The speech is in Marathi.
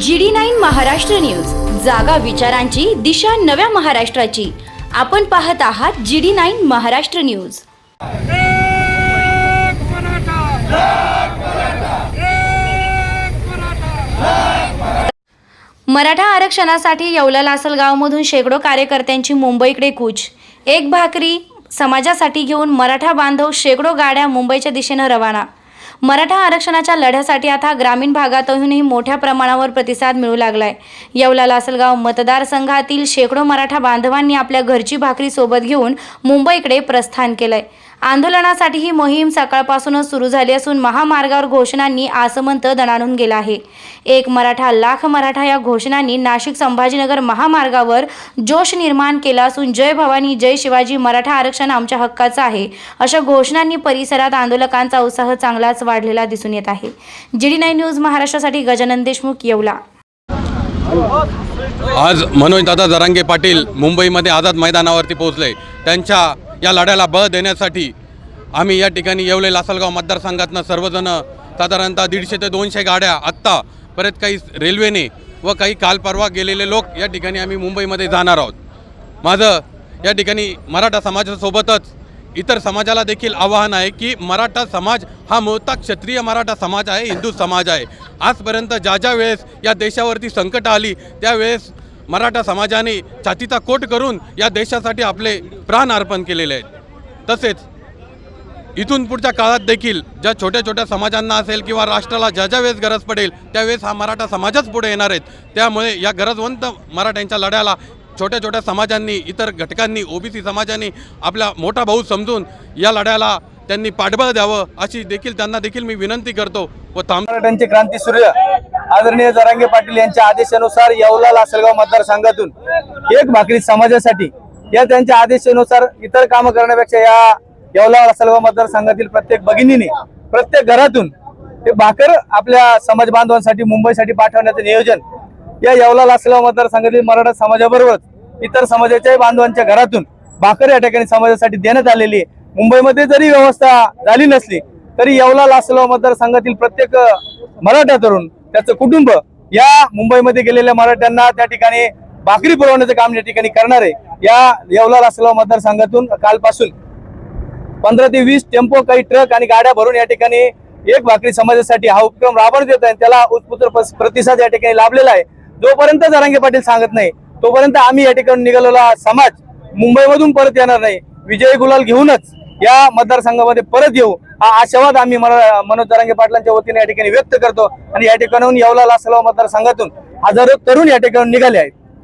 G D nine Maharashtra news. जागा विचारांची दिशा नव्या महाराष्ट्राची. आपण पाहत आहात G D nine Maharashtra news. Maratha आरक्षणासाठी येवला लासलगावमधून शेकडो कार्यकर्त्यांची मुंबईकडे कूच. एक भाकरी समाजासाठी घेऊन मराठा बांधव शेकडो गाड्या मुंबईच्या दिशेनं रवाना. मराठा आरक्षणाच्या लढ्यासाठी आता ग्रामीण भागातूनही मोठ्या प्रमाणावर प्रतिसाद मिळू लागलाय. येवला लासलगाव मतदारसंघातील शेकडो मराठा बांधवांनी आपल्या घरची भाकरी सोबत घेऊन मुंबईकडे प्रस्थान केलंय. आंदोलनासाठी ही मोहीम सकाळपासूनच सुरू झाली असून महामार्गावर घोषणांनी आसमंत दणाणून गेला आहे. एक मराठा लाख मराठा या घोषणांनी नाशिक संभाजीनगर महामार्गावर जोश निर्माण केला असून जय भवानी जय शिवाजी मराठा आरक्षण आमच्या हक्काचं आहे. अशा घोषणांनी परिसरात आंदोलकांचा उत्साह चांगलाच वाढलेला दिसून येत आहे. जी डी नाईन न्यूज महाराष्ट्रासाठी गजानन देशमुख येवला. आज मनोजदादा जरांगे पाटील मुंबईमध्ये आझाद मैदानावरती पोहोचले. त्यांच्या या लढ्याला बळ देण्यासाठी आम्ही या ठिकाणी येवले लासलगाव मतदारसंघातनं सर्वजण साधारणतः दीडशे ते दोनशे गाड्या आत्ता परत काही रेल्वेने व काही काल परवा गेलेले लोक या ठिकाणी आम्ही मुंबईमध्ये जाणार आहोत. माझं या ठिकाणी मराठा समाजासोबतच इतर समाजाला देखील आवाहन आहे की मराठा समाज हा मूळता क्षत्रिय मराठा समाज आहे हिंदू समाज आहे. आजपर्यंत ज्या ज्या वेळेस या देशावरती संकट आली त्यावेळेस मराठा समाजाने छातीचा कोट करून या देशासाठी आपले प्राण अर्पण केलेले आहेत. तसेच इथून पुढच्या काळात देखील ज्या छोट्या छोट्या समाजांना असेल किंवा राष्ट्राला ज्या ज्या वेळेस गरज पडेल त्यावेळेस हा मराठा समाजच पुढे येणार आहेत. त्यामुळे या गरजवंत मराठ्यांच्या लढ्याला छोट्या छोट्या समाजांनी इतर घटकांनी ओबीसी समाजांनी आपला मोठा भाऊ समजून या लढ्याला त्यांनी पाठबळ द्यावं अशी देखील त्यांना देखील मी विनंती करतो व थांब मराठ्यांची क्रांती सूर्य आदरणीय जरांगे पाटील यांच्या आदेशानुसार येवला लासलगाव मतदारसंघातून एक भाकरी समाजासाठी या त्यांच्या आदेशानुसार इतर कामं करण्यापेक्षा या येवला लासलगाव मतदारसंघातील प्रत्येक भगिनीने प्रत्येक घरातून ते भाकर आपल्या समाज बांधवांसाठी मुंबईसाठी पाठवण्याचं नियोजन या येवला लासलगाव मतदारसंघातील मराठा समाजाबरोबरच इतर समाजाच्याही बांधवांच्या घरातून भाकर या ठिकाणी समाजासाठी देण्यात आलेली आहे. मुंबईमध्ये जरी व्यवस्था झाली नसली तरी येवला लासलगाव मतदारसंघातील प्रत्येक मराठा तरुण त्याचं कुटुंब या मुंबईमध्ये गेलेल्या मराठ्यांना त्या ठिकाणी भाकरी पुरवण्याचं काम या ठिकाणी करणार आहे. या येवला लासलगाव मतदारसंघातून कालपासून पंधरा ते वीस टेम्पो काही ट्रक आणि गाड्या भरून या ठिकाणी एक भाकरी समाजासाठी हा उपक्रम राबवण्यात येत आहे त्याला उत्स्फूर्त प्रतिसाद या ठिकाणी लाभलेला आहे. जोपर्यंत जरांगे पाटील सांगत नाही तोपर्यंत आम्ही या ठिकाणी निघालेला समाज मुंबईमधून परत येणार नाही. विजय गुलाल घेऊनच या मतदारसंघामध्ये परत येऊ. हा आशावाद आम्ही मनो- मनोज जरांगे पाटलांच्या वतीने या ठिकाणी व्यक्त करतो. आणि या ठिकाणाहून येवला लासलगाव मतदारसंघातून हजारो तरुण या ठिकाणी निघाले आहेत.